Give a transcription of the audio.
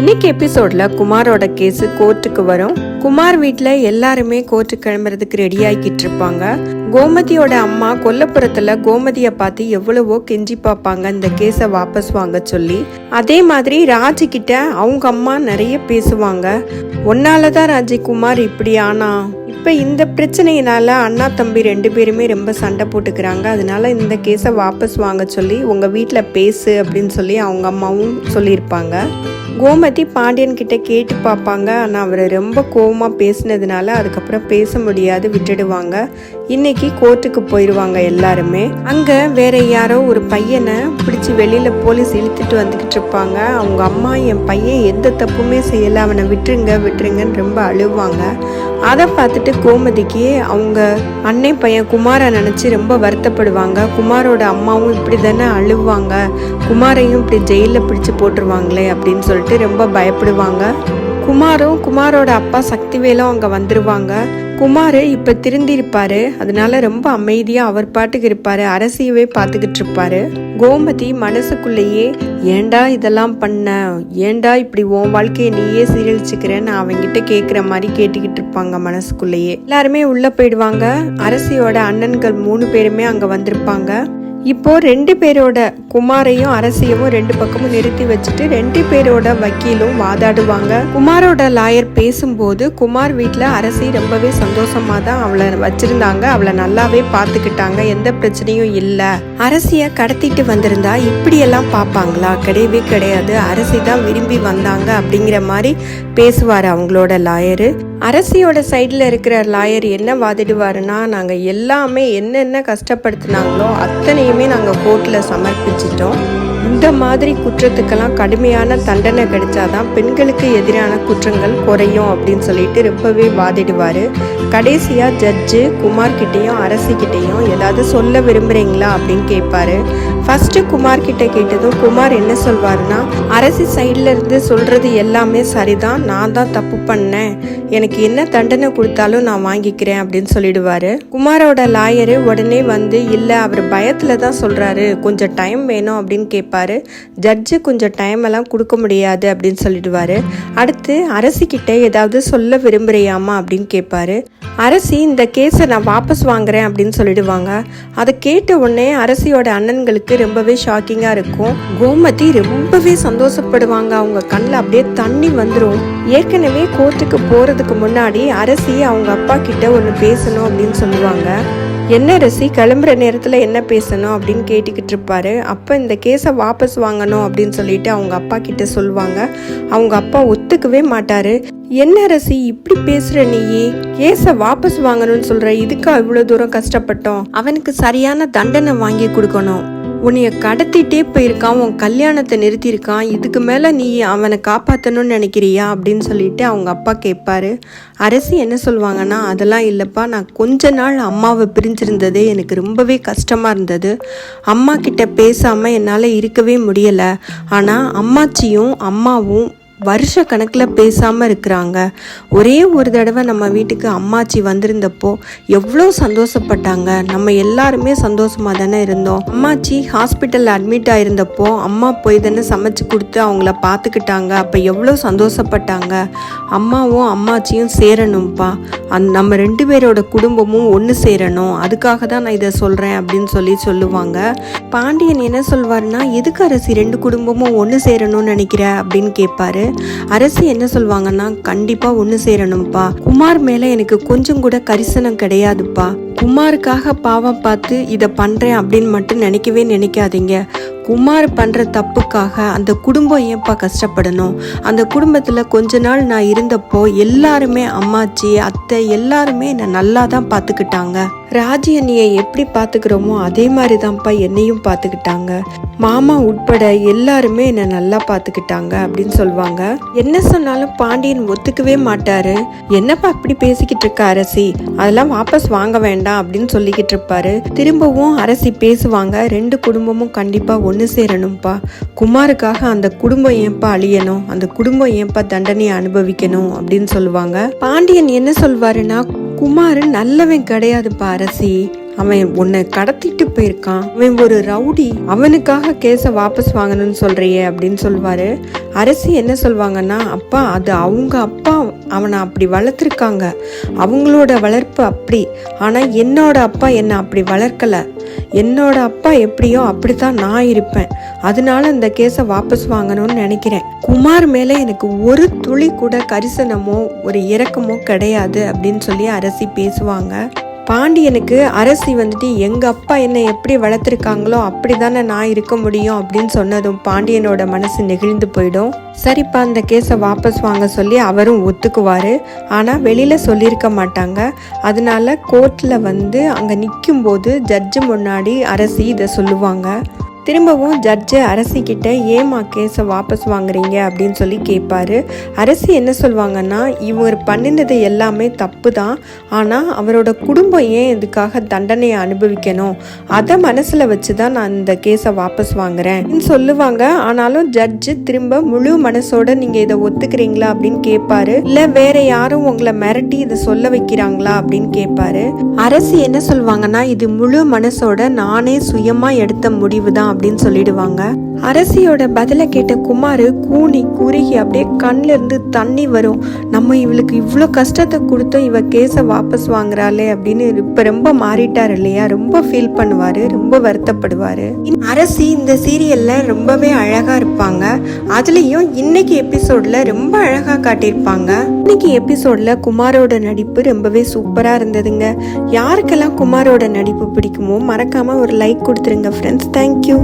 இன்னைக்கு எபிசோட்ல குமாரோட கேஸ் கோர்ட்டுக்கு வரும். குமார் வீட்ல எல்லாருமே கோர்ட்டுக்கு கிளம்புறதுக்கு ரெடி ஆகிக்கிட்டு இருப்பாங்க. கோமதியோட அம்மா கொல்லப்புறத்துல கோமதியை பார்த்து எவ்வளவோ கெஞ்சி பார்ப்பாங்க இந்த கேஸை வாபஸ் வாங்க சொல்லி. அதே மாதிரி ராஜி கிட்ட அவங்க அம்மா நிறைய பேசுவாங்க. ஒன்னாலதான் ராஜிகுமார் இப்படி ஆனா? இப்போ இந்த பிரச்சனையினால அண்ணா தம்பி ரெண்டு பேருமே ரொம்ப சண்டை போட்டுக்கிறாங்க. அதனால இந்த கேஸை வாபஸ் வாங்க சொல்லி உங்கள் வீட்டில் பேசு அப்படின்னு சொல்லி அவங்க அம்மாவும் சொல்லியிருப்பாங்க. கோமதி பாண்டியன் கிட்ட கேட்டு பார்ப்பாங்க. ஆனால் அவர் ரொம்ப கோவமாக பேசினதுனால அதுக்கப்புறம் பேச முடியாது விட்டுடுவாங்க. இன்னைக்கு கோர்ட்டுக்கு போயிடுவாங்க எல்லாருமே. அங்கே வேற யாரோ ஒரு பையனை பிடிச்சி வெளியில் போலீஸ் இழுத்துட்டு வந்துகிட்டு இருப்பாங்க. அவங்க அம்மா என் பையன் எந்த தப்புமே செய்யல. அவனை விட்டுருங்க விட்டுருங்கன்னு ரொம்ப அழுவாங்க. அதை பார்த்துட்டு கோமதிக்கு அவங்க அன்னை பையன் குமாரை நினச்சி ரொம்ப வருத்தப்படுவாங்க. குமாரோட அம்மாவும் இப்படி தானே அழுவாங்க. குமாரையும் இப்படி ஜெயிலில் பிடிச்சி போட்டுருவாங்களே அப்படின்னு சொல்லிட்டு ரொம்ப பயப்படுவாங்க. குமாரும் குமாரோட அப்பா சக்திவேலும் அங்கே வந்துடுவாங்க குமார் இப்போ திருந்திருப்பாரு. அதனால ரொம்ப அமைதியாக அவர் பாட்டுக்கு இருப்பாரு. அரசியவே பார்த்துக்கிட்டு இருப்பாரு. கோமதி மனசுக்குள்ளேயே ஏன்டா இதெல்லாம் பண்ண? ஏண்டா இப்படி உன் வாழ்க்கையை நீயே சீரழிச்சுக்கிறேன்னு அவங்கிட்ட கேட்குற மாதிரி கேட்டுக்கிட்டு இருப்பாங்க மனசுக்குள்ளேயே. எல்லாருமே உள்ளே போயிடுவாங்க. அரசியோட அண்ணன்கள் மூணு பேருமே அங்கே வந்திருப்பாங்க. இப்போ ரெண்டு பேரோட குமாரையும் அரசியவும் ரெண்டு பக்கமும் நிறுத்தி வச்சுட்டு ரெண்டு பேரோட வக்கீலும் வாதாடுவாங்க. குமாரோட லாயர் பேசும்போது குமார் வீட்டில் அரசி ரொம்பவே சந்தோஷமா தான் அவளை வச்சிருந்தாங்க. அவளை நல்லாவே பார்த்துக்கிட்டாங்க. எந்த பிரச்சனையும் இல்லை. அரசியை கடத்திட்டு வந்திருந்தா இப்படியெல்லாம் பார்ப்பாங்களா? கிடையவே கிடையாது. அரசி தான் விரும்பி வந்தாங்க அப்படிங்கிற மாதிரி பேசுவார் அவங்களோட லாயரு. அரசியோட சைடில் இருக்கிற லாயர் என்ன வாதிடுவாருன்னா நாங்கள் எல்லாமே என்னென்ன கஷ்டப்படுத்தினாங்களோ அத்தனையுமே நாங்கள் கோர்ட்டில் சமர்ப்பிச்சிட்டோம். இந்த மாதிரி குற்றத்துக்கெல்லாம் கடுமையான தண்டனை கிடைச்சாதான் பெண்களுக்கு எதிரான குற்றங்கள் குறையும் அப்படின்னு சொல்லிட்டு ரொம்பவே வாதிடுவார். கடைசியாக ஜட்ஜு குமார் கிட்டேயும் அரசிக்கிட்டேயும் ஏதாவது சொல்ல விரும்புகிறீங்களா அப்படின்னு கேட்பாரு. ஃபஸ்ட்டு குமார்கிட்ட கேட்டதும் குமார் என்ன சொல்வாருன்னா அரசி சைடில் இருந்து சொல்கிறது எல்லாமே சரிதான். நான் தான் தப்பு பண்ணேன். எனக்கு என்ன தண்டனை கொடுத்தாலும் நான் வாங்கிக்கிறேன் அப்படின்னு சொல்லிடுவாரு. குமாரோட லாயரு உடனே வந்து இல்லை அவர் பயத்தில் தான் சொல்கிறாரு கொஞ்சம் டைம் வேணும் அப்படின்னு கேட்பாரு. ஜட்ஜு கொஞ்சம் டைம் எல்லாம் கொடுக்க முடியாது அப்படின்னு சொல்லிடுவாரு. அடுத்து அரசிக்கிட்ட ஏதாவது சொல்ல விரும்புறியாமா அப்படின்னு கேட்பாரு. அரசி இந்த கேஸை நான் வாபஸ் வாங்குறேன் அப்படின்னு சொல்லிடுவாங்க. அதை கேட்ட உடனே அரசியோட அண்ணன்களுக்கு ரொம்பவே ஷாக்கிங்காக இருக்கும். கோமதி ரொம்பவே சந்தோஷப்படுவாங்க. அவங்க கண்ணில் அப்படியே தண்ணி வந்துடும் ஏற்கனவே கோர்ட்டுக்கு போகிறதுக்கு முன்னாடி அரசி அவங்க அப்பா கிட்ட ஒன்று பேசணும் அப்படின்னு சொல்லுவாங்க. என்ன ரசி கிளம்புற நேரத்தில் என்ன பேசணும் அப்படின்னு கேட்டுக்கிட்டு இருப்பாரு. அப்போ இந்த கேஸை வாபஸ் வாங்கணும் அப்படின்னு சொல்லிட்டு அவங்க அப்பா கிட்ட சொல்லுவாங்க. அவங்க அப்பா ஒத்துக்கவே மாட்டாரு. என்ன ரசி இப்படி பேசுற நீயே? கேஸை வாபஸ் வாங்கணும்னு சொல்ற இதுக்கா இவ்வளோ தூரம் கஷ்டப்பட்டோம்? அவனுக்கு சரியான தண்டனை வாங்கி கொடுக்கணும். உன்னைய கடத்திட்டே போயிருக்கான் உன் கல்யாணத்தை நிறுத்தியிருக்கான் இதுக்கு மேலே நீ அவனை காப்பாற்றணும்னு நினைக்கிறியா அப்படின்னு சொல்லிட்டு அவங்க அப்பா கேட்பாரு. அரசி என்ன சொல்லுவாங்கன்னா அதெல்லாம் இல்லைப்பா நான் கொஞ்ச நாள் அம்மாவை பிரிஞ்சிருந்ததே எனக்கு ரொம்பவே கஷ்டமாக இருந்தது. அம்மா கிட்ட பேசாமல் என்னால் இருக்கவே முடியலை. ஆனால் அம்மாச்சியும் அம்மாவும் வருஷ கணக்கில் பேசாமல் இருக்கிறாங்க. ஒரே ஒரு தடவை நம்ம வீட்டுக்கு அம்மாச்சி வந்திருந்தப்போ எவ்வளோ சந்தோஷப்பட்டாங்க. நம்ம எல்லாருமே சந்தோஷமாக தானே இருந்தோம். அம்மாச்சி ஹாஸ்பிட்டலில் அட்மிட் ஆயிருந்தப்போ அம்மா போய் தானே சமைச்சு கொடுத்து அவங்கள பார்த்துக்கிட்டாங்க அப்போ எவ்வளோ சந்தோஷப்பட்டாங்க. அம்மாவும் அம்மாச்சியும் சேரணும்ப்பா அந் நம்ம ரெண்டு பேரோட குடும்பமும் ஒன்று சேரணும். அதுக்காக தான் நான் இதை சொல்கிறேன் அப்படின்னு சொல்லி சொல்லுவாங்க. பாண்டியன் என்ன சொல்வாருன்னா எதுக்கு அரசி ரெண்டு குடும்பமும் ஒன்று சேரணும்னு நினைக்கிற? அப்படின்னு கேட்பாரு அரசு என்ன சொல்லுவாங்கன்னா கண்டிப்பாக ஒன்று சேரணும்ப்பா. குமார் மேலே எனக்கு கொஞ்சம் கூட கரிசனம் கிடையாதுப்பா. குமாருக்காக பாவம் பார்த்து இதை பண்ணுறேன் அப்படின்னு மட்டும் நினைக்கவே நினைக்காதீங்க. குமார் பண்ணுற தப்புக்காக அந்த குடும்பம் ஏன்ப்பா கஷ்டப்படணும்? அந்த குடும்பத்தில் கொஞ்ச நாள் நான் இருந்தப்போ எல்லாருமே அம்மாச்சி அத்தை எல்லாருமே என்னை நல்லா தான் பார்த்துக்கிட்டாங்க ராஜி என்னையை எப்படி பார்த்துக்கிறோமோ அதே மாதிரி தான்ப்பா என்னையும் பார்த்துக்கிட்டாங்க மாமா உட்பட எல்லாருமே என்னை நல்லா பார்த்துக்கிட்டாங்க அப்படின்னு சொல்லுவாங்க என்ன சொன்னாலும் பாண்டியன் ஒத்துக்கவே மாட்டாரு. என்னப்பா இப்படி பேசிக்கிட்டு இருக்க அரசி? அதெல்லாம் வாபஸ் வாங்க வேண்டாம் அப்படின்னு சொல்லிக்கிட்டு இருப்பாரு. திரும்பவும் அரசி பேசுவாங்க. ரெண்டு குடும்பமும் கண்டிப்பா ஒன்று சேரணும்ப்பா குமாருக்காக அந்த குடும்பம் ஏன்பா அழியணும்? அந்த குடும்பம் ஏன்பா தண்டனையை அனுபவிக்கணும் அப்படின்னு சொல்லுவாங்க. பாண்டியன் என்ன சொல்வாருன்னா குமார் நல்லவன் கிடையாதுப்பா அரசி. அவன் உன்னை கடத்திட்டு போயிருக்கான். அவன் ஒரு ரவுடி. அவனுக்காக கேஸை வாபஸ் வாங்கணும்னு சொல்றியே அப்படின்னு சொல்லுவாரு அரசி என்ன சொல்வாங்கன்னா அப்பா அது அவங்க அப்பா அவனை அப்படி வளர்த்துருக்காங்க. அவங்களோட வளர்ப்பு அப்படி. ஆனால் என்னோட அப்பா என்னை அப்படி வளர்க்கல. என்னோட அப்பா எப்படியோ அப்படித்தான் நான் இருப்பேன். அதனால இந்த கேஸை வாபஸ் வாங்கணும்னு நினைக்கிறேன். குமார் மேலே எனக்கு ஒரு துளி கூட கரிசனமோ ஒரு இரக்கமோ கிடையாது அப்படின்னு சொல்லி அரசி பேசுவாங்க. பாண்டியனுக்கு அரசி வந்துட்டு எங்க அப்பா என்னை எப்படி வளர்த்துருக்காங்களோ அப்படி தானே நான் இருக்க முடியும் அப்படின்னு சொன்னதும் பாண்டியனோட மனசு நெகிழ்ந்து போயிடும். சரிப்பா அந்த கேஸை வாபஸ் வாங்க சொல்லி அவரும் ஒத்துக்குவார். ஆனால் வெளியில் சொல்லியிருக்க மாட்டாங்க. அதனால கோர்ட்டில் வந்து அங்கே நிற்கும்போது ஜட்ஜு முன்னாடி அரசி இதை சொல்லுவாங்க. திரும்பவும் ஜட்ஜு அரசிக்கிட்ட ஏமா கேஸை வாபஸ் வாங்குறீங்க? அப்படின்னு சொல்லி கேட்பாரு அரசி என்ன சொல்லுவாங்கன்னா இவர் பண்ணினது எல்லாமே தப்பு தான் ஆனால் அவரோட குடும்பம் ஏன் இதுக்காக தண்டனையை அனுபவிக்கணும்? அதை மனசில் வச்சு தான் நான் இந்த கேஸை வாபஸ் வாங்குறேன். சொல்லுவாங்க. ஆனாலும் ஜட்ஜு திரும்ப முழு மனசோட நீங்கள் இதை ஒத்துக்கிறீங்களா? அப்படின்னு கேட்பாரு இல்லை வேற யாரும் உங்களை மிரட்டி இதை சொல்ல வைக்கிறாங்களா? அப்படின்னு கேட்பாரு அரசி என்ன சொல்லுவாங்கன்னா இது முழு மனசோட நானே சுயமாக எடுத்த முடிவு தான் அப்படின்னு சொல்லிடுவாங்க. அரசியோட பதிலை கேட்ட குமார் கூனி குறுகி அப்படியே கண்ணில் இருந்து தண்ணி வரும். நம்ம இவளுக்கு இவ்வளோ கஷ்டத்தை கொடுத்தோம் இவ கேஸை வாபஸ் வாங்குறாளே அப்படின்னு இப்போ ரொம்ப மாறிட்டார் இல்லையா? ரொம்ப ஃபீல் பண்ணுவார் ரொம்ப வருத்தப்படுவார். அரசி இந்த சீரியல்ல ரொம்பவே அழகா இருப்பாங்க. அதுலேயும் இன்னைக்கு எபிசோட்ல ரொம்ப அழகா காட்டியிருப்பாங்க. இன்னைக்கு எபிசோட்ல குமாரோட நடிப்பு ரொம்பவே சூப்பரா இருந்ததுங்க. யாருக்கெல்லாம் குமாரோட நடிப்பு பிடிக்குமோ மறக்காம ஒரு லைக் கொடுத்துருங்க ஃப்ரெண்ட்ஸ் தேங்க்யூ